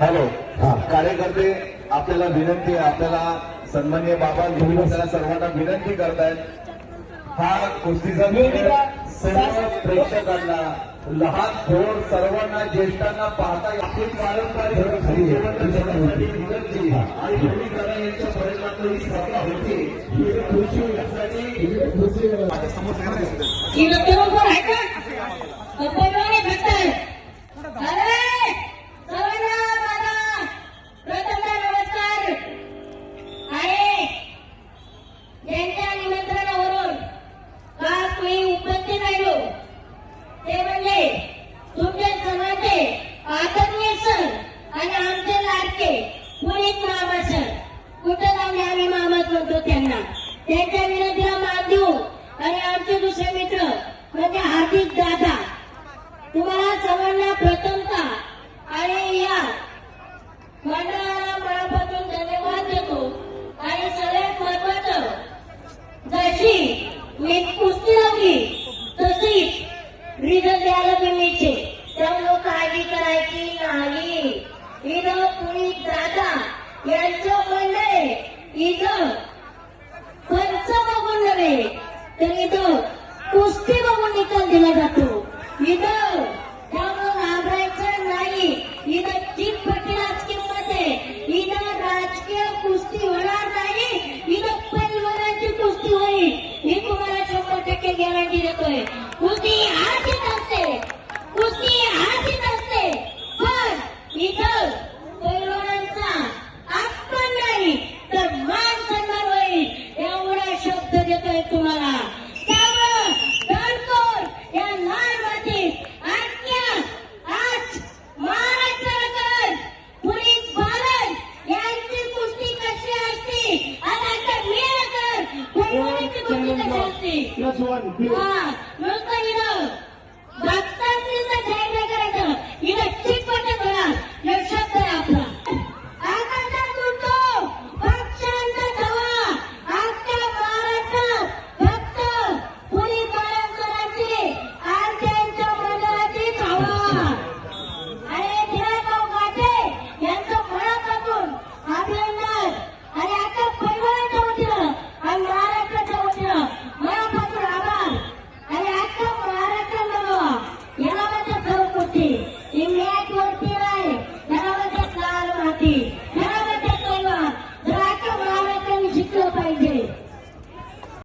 Hello. कार्यकर्ते आपल्याला विनंती आहे आपल्याला सन्मान्य बाबा घेऊन आपल्याला सर्वांना विनंती करतायत. हा कुस्तीचा सर्व प्रेक्षकांना लहान थोर सर्वांना ज्येष्ठांना पाहता आपली पारंपरिक विनंती आणि यांच्या ही स्पर्धा होती. खुशी यासाठी इथं पुनीत कुठं लावले आम्ही मामाच म्हणतो त्यांना? त्यांच्या विनंतीला मान देऊ आणि आमचे दुसरे मित्र म्हणजे हार्दिक दादा तुम्हाला सर्वांना प्रथमता आणि या मंडळाला मनापासून धन्यवाद देतो. आणि सगळ्यात महत्वाचं जशी मी कुस्ती लावली तशीच रिझल्ट द्यायला पण इच्छे त्यामुळं काळजी करायची नाही. इथं कुणी दादा यांचं म्हणणं आहे इथं पंच बघून नव्हे तर इथं कुस्ती बघून निकाल दिला जातो. इथं त्यामुळं घाबरायचं नाही. इथं चिटपटी राजकीयमध्ये इथं राजकीय कुस्ती होणार नाही. इथं पैलवानाची कुस्ती होईल. ही तुम्हाला शंभर टक्के गॅरंटी देतोय. कुस्ती हारजीत असते Let's one. That's one. Let's